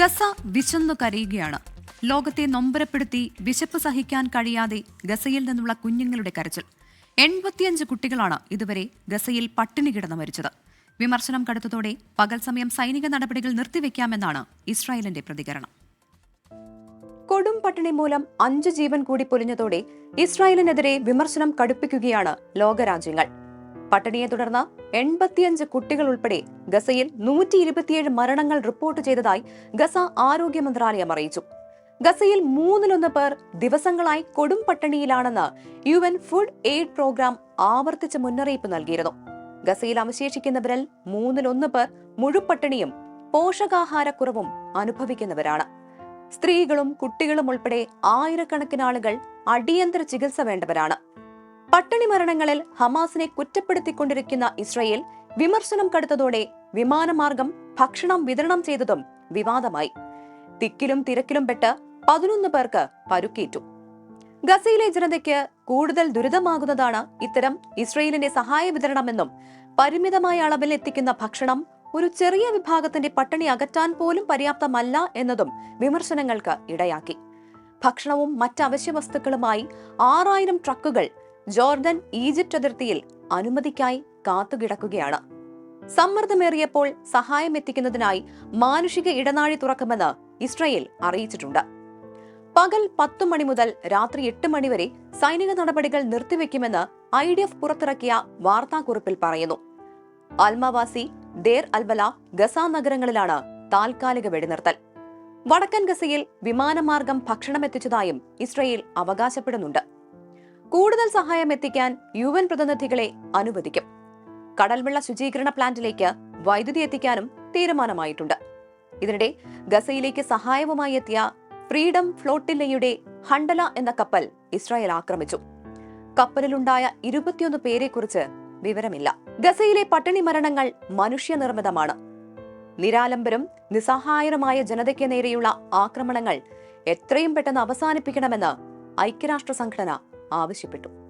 Gaza വിശന്നു കരയുകയാണ്. ലോകത്തെ നൊമ്പരപ്പെടുത്തി വിശപ്പ് സഹിക്കാൻ കഴിയാതെ ഗസയിൽ നിന്നുള്ള കുഞ്ഞുങ്ങളുടെ കരച്ചിൽ. എൺപത്തിയഞ്ച് കുട്ടികളാണ് ഇതുവരെ ഗസയിൽ പട്ടിണി കിടന്ന് മരിച്ചത്. വിമർശനം കടുത്തതോടെ പകൽ സമയം സൈനിക നടപടികൾ നിർത്തിവെക്കാമെന്നാണ് ഇസ്രായേലിന്റെ പ്രതികരണം. കൊടും പട്ടിണി മൂലം അഞ്ച് ജീവൻ കൂടി പൊലിഞ്ഞതോടെ ഇസ്രായേലിനെതിരെ വിമർശനം കടുപ്പിക്കുകയാണ് ലോകരാജ്യങ്ങൾ. പട്ടിണിയെ തുടർന്ന് എൺപത്തിയഞ്ച് കുട്ടികൾ ഉൾപ്പെടെ ഗസയിൽ നൂറ്റി ഇരുപത്തിയേഴ് മരണങ്ങൾ റിപ്പോർട്ട് ചെയ്തതായി ഗസ ആരോഗ്യ മന്ത്രാലയം അറിയിച്ചു. ഗസയിൽ മൂന്നിലൊന്ന് പേർ ദിവസങ്ങളായി കൊടും പട്ടിണിയിലാണെന്ന് U N food aid programme ആവർത്തിച്ച് മുന്നറിയിപ്പ് നൽകിയിരുന്നു. ഗസയിൽ അവശേഷിക്കുന്നവരിൽ മൂന്നിലൊന്ന് പേർ മുഴുപട്ടിണിയും പോഷകാഹാരക്കുറവും അനുഭവിക്കുന്നവരാണ്. സ്ത്രീകളും കുട്ടികളും ഉൾപ്പെടെ ആയിരക്കണക്കിന് ആളുകൾ അടിയന്തര ചികിത്സ വേണ്ടവരാണ്. പട്ടിണി മരണങ്ങളിൽ ഹമാസിനെ കുറ്റപ്പെടുത്തിക്കൊണ്ടിരിക്കുന്ന ഇസ്രയേൽ വിമർശനം കടുത്തതോടെ വിമാനമാർഗം ഭക്ഷണം വിതരണം ചെയ്തതും വിവാദമായി. തിക്കിലും തിരക്കിലും പെട്ട് പതിനൊന്ന് പേർക്ക് പരുക്കേറ്റു. ഗസയിലെ ജനതയ്ക്ക് കൂടുതൽ ദുരിതമാകുന്നതാണ് ഇത്തരം ഇസ്രയേലിന്റെ സഹായ വിതരണമെന്നും പരിമിതമായ അളവിൽ എത്തിക്കുന്ന ഭക്ഷണം ഒരു ചെറിയ വിഭാഗത്തിന്റെ പട്ടിണി അകറ്റാൻ പോലും പര്യാപ്തമല്ല എന്നതും വിമർശനങ്ങൾക്ക് ഇടയാക്കി. ഭക്ഷണവും മറ്റ് അവശ്യ വസ്തുക്കളുമായി ആറായിരം ട്രക്കുകൾ ജോർദൻ ഈജിപ്റ്റ് അതിർത്തിയിൽ അനുമതിക്കായി കാത്തുകിടക്കുകയാണ്. സമ്മർദ്ദമേറിയപ്പോൾ സഹായം എത്തിക്കുന്നതിനായി മാനുഷിക ഇടനാഴി തുറക്കുമെന്ന് ഇസ്രയേൽ അറിയിച്ചിട്ടുണ്ട്. പകൽ പത്തു മണി മുതൽ രാത്രി എട്ട് മണി വരെ സൈനിക നടപടികൾ നിർത്തിവെക്കുമെന്ന് ഐ ഡി എഫ് പുറത്തിറക്കിയ വാർത്താക്കുറിപ്പിൽ പറയുന്നു. അൽമവാസി ദേർ അൽബല ഗസ നഗരങ്ങളിലാണ് താൽക്കാലിക വെടിനിർത്തൽ. വടക്കൻ ഗസയിൽ വിമാനമാർഗം ഭക്ഷണം എത്തിച്ചതായും ഇസ്രയേൽ അവകാശപ്പെടുന്നുണ്ട്. കൂടുതൽ സഹായം എത്തിക്കാൻ യു എൻ പ്രതിനിധികളെ അനുവദിക്കും. കടൽവെള്ള ശുചീകരണ പ്ലാന്റിലേക്ക് വൈദ്യുതി എത്തിക്കാനും തീരുമാനമായിട്ടുണ്ട്. ഇതിനിടെ ഗസയിലേക്ക് സഹായവുമായി എത്തിയ ഫ്രീഡം ഫ്ലോട്ടില്ലയുടെ ഹണ്ടല എന്ന കപ്പൽ ഇസ്രായേൽ ആക്രമിച്ചു. കപ്പലിലുണ്ടായ ഇരുപത്തിയൊന്ന് പേരെക്കുറിച്ച് വിവരമില്ല. ഗസയിലെ പട്ടിണി മരണങ്ങൾ മനുഷ്യനിർമ്മിതമാണ്. നിരാലംബരും നിസ്സഹായരുമായ ജനതയ്ക്ക് നേരെയുള്ള ആക്രമണങ്ങൾ എത്രയും പെട്ടെന്ന് അവസാനിപ്പിക്കണമെന്ന് ഐക്യരാഷ്ട്ര സംഘടന ആവശ്യപ്പെട്ടു